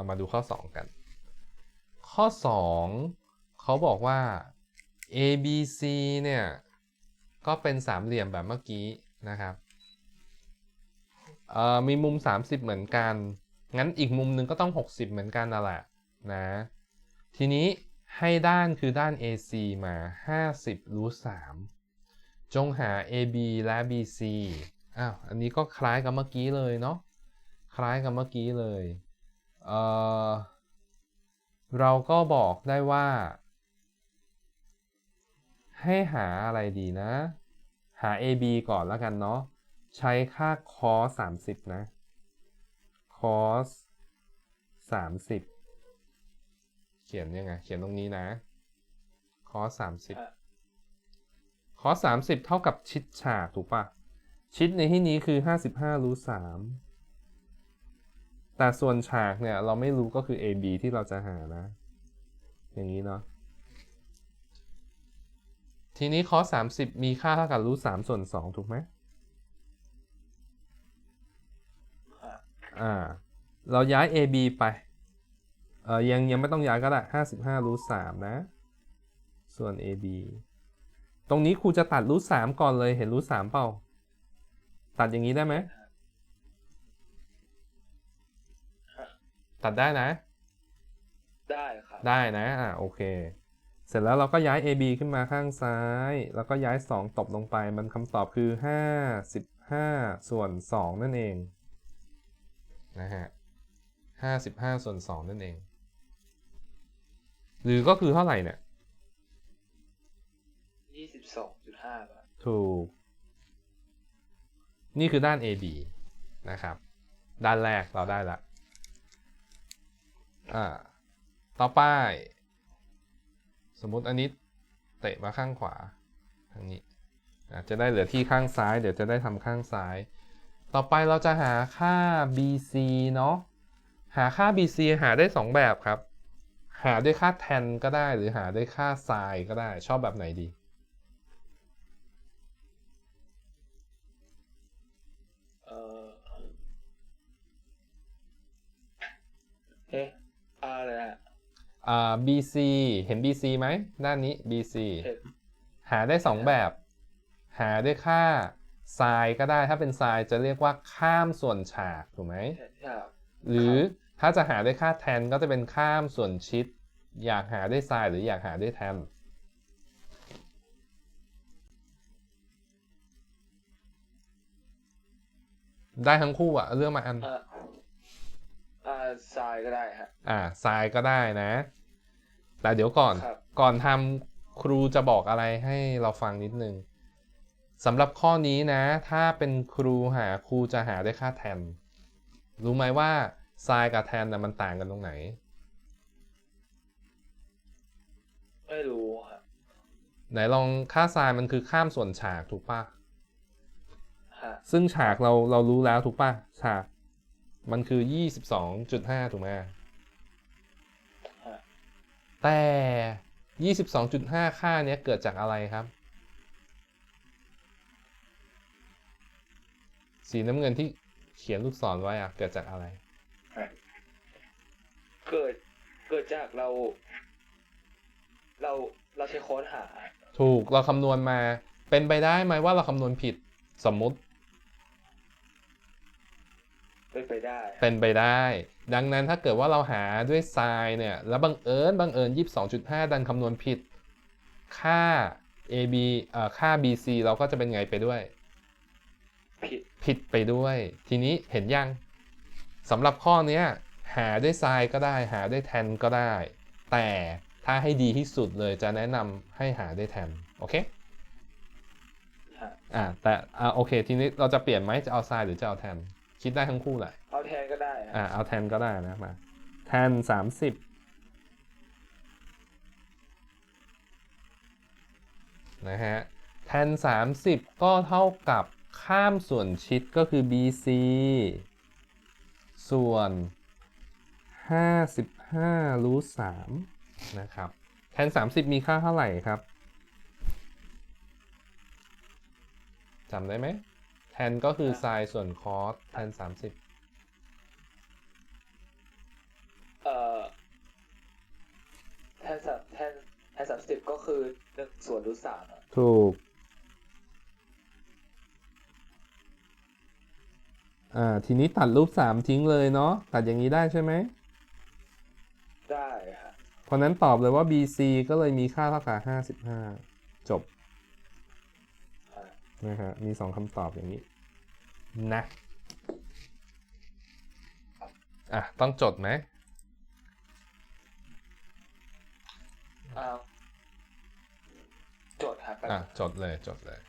เรามาดูข้อ 2 กัน ข้อ 2 เขาบอกว่า ABC เนี่ย ก็เป็นสามเหลี่ยมแบบเมื่อกี้นะครับมีมุม 30 เหมือนกัน งั้นอีกมุมหนึ่งก็ต้อง 60 เหมือนกันนั่นแหละนะ ทีนี้ให้ด้านคือด้าน AC มา 50รูท3จงหา AB และ BC อ้าว อันนี้ก็คล้ายกับเมื่อกี้เลยเนาะ คล้ายกับเมื่อกี้เลย เอ่อเราก็บอกได้ว่า ให้หาอะไรดีนะ หา AB ก่อนแล้วกันเนาะ ใช้ค่า cos 30 นะ cos 30 เขียนยังไง เขียนตรงนี้นะ cos 30 cos 30 เท่ากับชิดฉากถูกปะชิดในที่นี้คือ 55รูท3 แต่ส่วนฉากเนี่ย เราไม่รู้ก็คือ AB ที่เราจะหานะ อย่างนี้เนาะทีนี้ cos 30มีค่าเท่ากับรูท3ส่วน2ถูกไหมอ่า เราย้าย AB ไป เออยังยังไม่ต้องย้ายก็ได้55รูท3นะ ส่วน AB ตรงนี้ครูจะตัดรูท3ก่อนเลยเห็นรูท3เปล่า ตัดอย่างนี้ได้ไหม ตัดได้นะ ได้ครับ ได้นะ อ่าโอเค เสร็จแล้วเราก็ย้าย AB ขึ้นมาข้างซ้าย แล้วก็ย้าย 2 ตบลงไป มันคำตอบคือ 55 ส่วน 2 นั่นเอง นะฮะ 55 ส่วน 2 นั่นเอง หรือก็คือเท่าไหร่เนี่ยยี่สิบสองจุดห้าบาทถูก นี่คือด้าน AB นะครับ ด้านแรกเราได้ละ อ่า ต่อไป สมมุติอันนี้เตะมาข้างขวาทางนี้จะได้เหลือที่ข้างซ้าย เดี๋ยวจะได้ทำข้างซ้าย ต่อไปเราจะหาค่า BC เนาะ หาค่า BC หาได้ 2 แบบครับ หาด้วยค่า tan ก็ได้ หรือหาด้วยค่า sin ก็ได้ ชอบแบบไหนดี เออเอ๊ะ อ่า BC เห็น BC ไหมด้านนี้ BC เห็นหาได้2แบบ หาด้วยค่า sin ก็ได้ถ้าเป็น sin จะเรียกว่าข้ามส่วนฉากถูกไหมเห็นครับหรือถ้าจะหาด้วยค่า tan ก็จะเป็นข้ามส่วนชิด อยากหาด้วย sin หรืออยากหาด้วย tan ได้ทั้งคู่อะเลือกมาอัน อ่าอ่าทรายก็ได้ฮะ อ่า sin ก็ได้นะ แต่เดี๋ยวก่อนครับก่อนทำครูจะบอกอะไรให้เราฟังนิดนึงสำหรับข้อนี้นะ ถ้าเป็นครูหาครูจะหาได้ค่าแทน รู้ไหมว่า sin กับ tan นะมันต่างกันตรงไหน ไม่รู้ฮะไหนลองค่า sin มันคือข้ามส่วนฉากถูกปะฮะซึ่งฉากเราเรารู้แล้วถูกปะฉาก มันคือ22.5ถูกไหมฮะ แต่ 22.5 ค่าเนี้ยเกิดจากอะไรครับ สีน้ำเงินที่เขียนลูกศรไว้อะเกิดจากอะไร เกิดเกิดจากเรา เราเราใช้โค้ดหา ถูกเราคำนวณมาเป็นไปได้ไหมว่าเราคำนวณผิดสมมุติ เป็นไปได้ เป็นไปได้ ดังนั้นถ้าเกิดว่าเราหาด้วยไซน์เนี่ย แล้วบังเอิญบังเอิญ 22.5 ดันคำนวณผิด ค่า AB เอ่อค่า BC เราก็จะเป็นไงไปด้วย ผิด ผิดไปด้วย ทีนี้เห็นยังสำหรับข้อเนี้ยหาด้วยไซน์ก็ได้ หาด้วยแทนก็ได้ แต่ถ้าให้ดีที่สุดเลยจะแนะนำให้หาด้วยแทน โอเคฮะอ่าแต่อ่าโอเค ทีนี้เราจะเปลี่ยนไหมจะเอาไซน์หรือจะเอาแทน คิดได้ทั้งคู่แหละเอาแทนก็ได้ฮะอ่าเอาแทนก็ได้นะมาแทนสามสิบนะฮะแทนสามสิบก็เท่ากับข้ามส่วนชิดก็คือ BC ส่วน55รูท3นะครับ แทน30มีค่าเท่าไหร่ครับจำได้ไหม แทนก็คือไซส่วนคอสแทนสามสิบเอ่อแทนสามแทนแทนสามสิบก็คือหนึ่งส่วนรูทสามอะถูก อ่า ทีนี้ตัดรูปสามทิ้งเลยเนาะตัดอย่างนี้ได้ใช่ไหม ได้ค่ะเพราะนั้นตอบเลยว่า BC ก็เลยมีค่าเท่ากับห้าสิบห้าจบ นะฮะมีสองคำตอบอย่างนี้นะอะต้องจดไหมอ้าวโจทย์ครับอะจดเลยจดเลย